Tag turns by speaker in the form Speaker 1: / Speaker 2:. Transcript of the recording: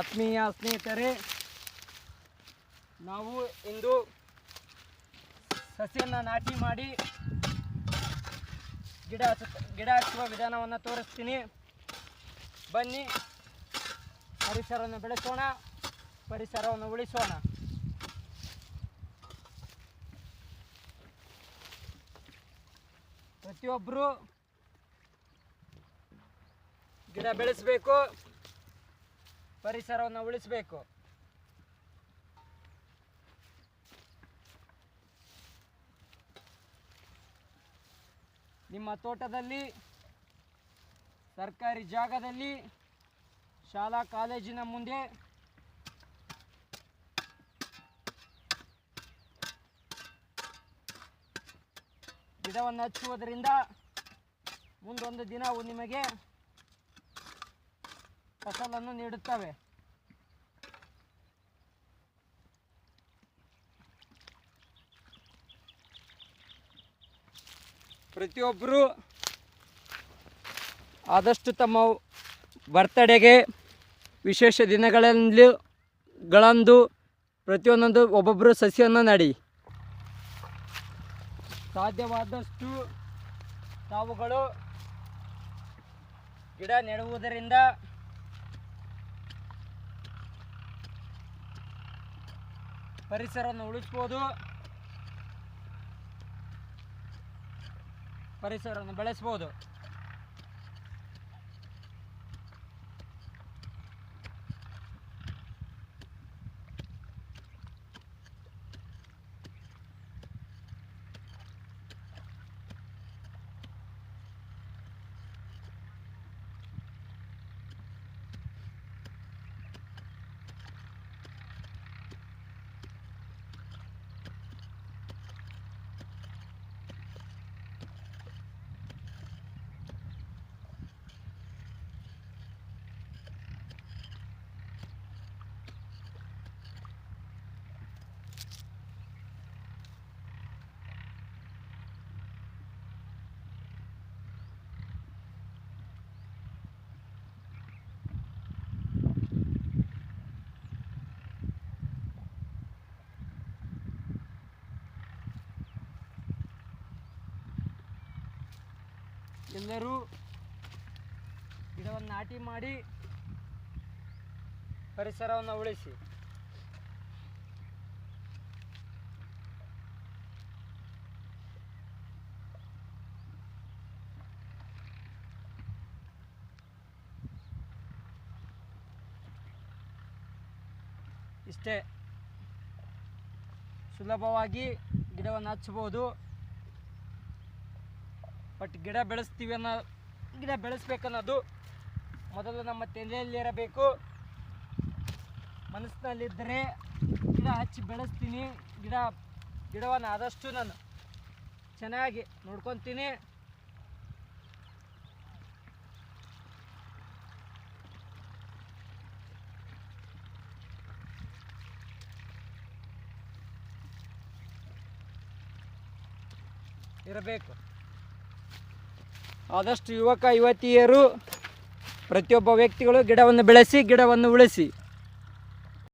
Speaker 1: ಆತ್ಮೀಯ ಸ್ನೇಹಿತರೆ, ನಾವು ಇಂದು ಸಸಿಯನ್ನು ನಾಟಿ ಮಾಡಿ ಗಿಡ ಗಿಡ ಹಚ್ಚುವ ವಿಧಾನವನ್ನು ತೋರಿಸ್ತೀನಿ. ಬನ್ನಿ, ಪರಿಸರವನ್ನು ಬೆಳೆಸೋಣ, ಪರಿಸರವನ್ನು ಉಳಿಸೋಣ. ಪ್ರತಿಯೊಬ್ಬರು ಗಿಡ ಬೆಳೆಸಬೇಕು. ಪರಿಸರವನ್ನು ಉಳಿಸಬೇಕು. ನಿಮ್ಮ ತೋಟದಲ್ಲಿ ಸರ್ಕಾರಿ ಜಾಗದಲ್ಲಿ ಶಾಲಾ ಕಾಲೇಜಿನ ಮುಂದೆ ಗಿಡವನ್ನು ಹಚ್ಚುವುದರಿಂದ ಮುಂದೊಂದು ದಿನವು ನಿಮಗೆ ಫಸಲನ್ನು ನೀಡುತ್ತವೆ. ಪ್ರತಿಯೊಬ್ಬರು ಆದಷ್ಟು ತಮ್ಮ ಬರ್ತಡೆಗೆ ವಿಶೇಷ ದಿನಗಳಲ್ಲಿ ಗಳಂದು ಪ್ರತಿಯೊಂದೊಂದು ಒಬ್ಬೊಬ್ಬರು ಸಸಿಯನ್ನು ನಡಿ. ಸಾಧ್ಯವಾದಷ್ಟು ತಾವುಗಳು ಗಿಡ ನೆಡುವುದರಿಂದ ಪರಿಸರವನ್ನು ಉಳಿಸ್ಬೋದು. ಪರಿಸರವನ್ನು ಬೆಳೆಸ್ಬೋದು. ಎಲ್ಲರೂ ಗಿಡವನ್ನು ನಾಟಿ ಮಾಡಿ ಪರಿಸರವನ್ನು ಉಳಿಸಿ. ಇಷ್ಟೇ. ಸುಲಭವಾಗಿ ಗಿಡವನ್ನು ಹಚ್ಚಬಹುದು. ಬಟ್ ಗಿಡ ಬೆಳೆಸ್ತೀವಿ ಅನ್ನೋ, ಗಿಡ ಬೆಳೆಸ್ಬೇಕನ್ನೋದು ಮೊದಲು ನಮ್ಮ ತಲೆಯಲ್ಲಿರಬೇಕು ಮನಸ್ಸಿನಲ್ಲಿದ್ದರೆ ಗಿಡ ಹಚ್ಚಿ ಬೆಳೆಸ್ತೀನಿ. ಗಿಡ, ಗಿಡವನ್ನು ಆದಷ್ಟು ನಾನು ಚೆನ್ನಾಗಿ ನೋಡ್ಕೊತೀನಿ. ಇರಬೇಕು. ಆದಷ್ಟು ಯುವಕ ಯುವತಿಯರು ಪ್ರತಿಯೊಬ್ಬ ವ್ಯಕ್ತಿಗಳು ಗಿಡವನ್ನು ಬೆಳೆಸಿ ಗಿಡವನ್ನು ಉಳಿಸಿ.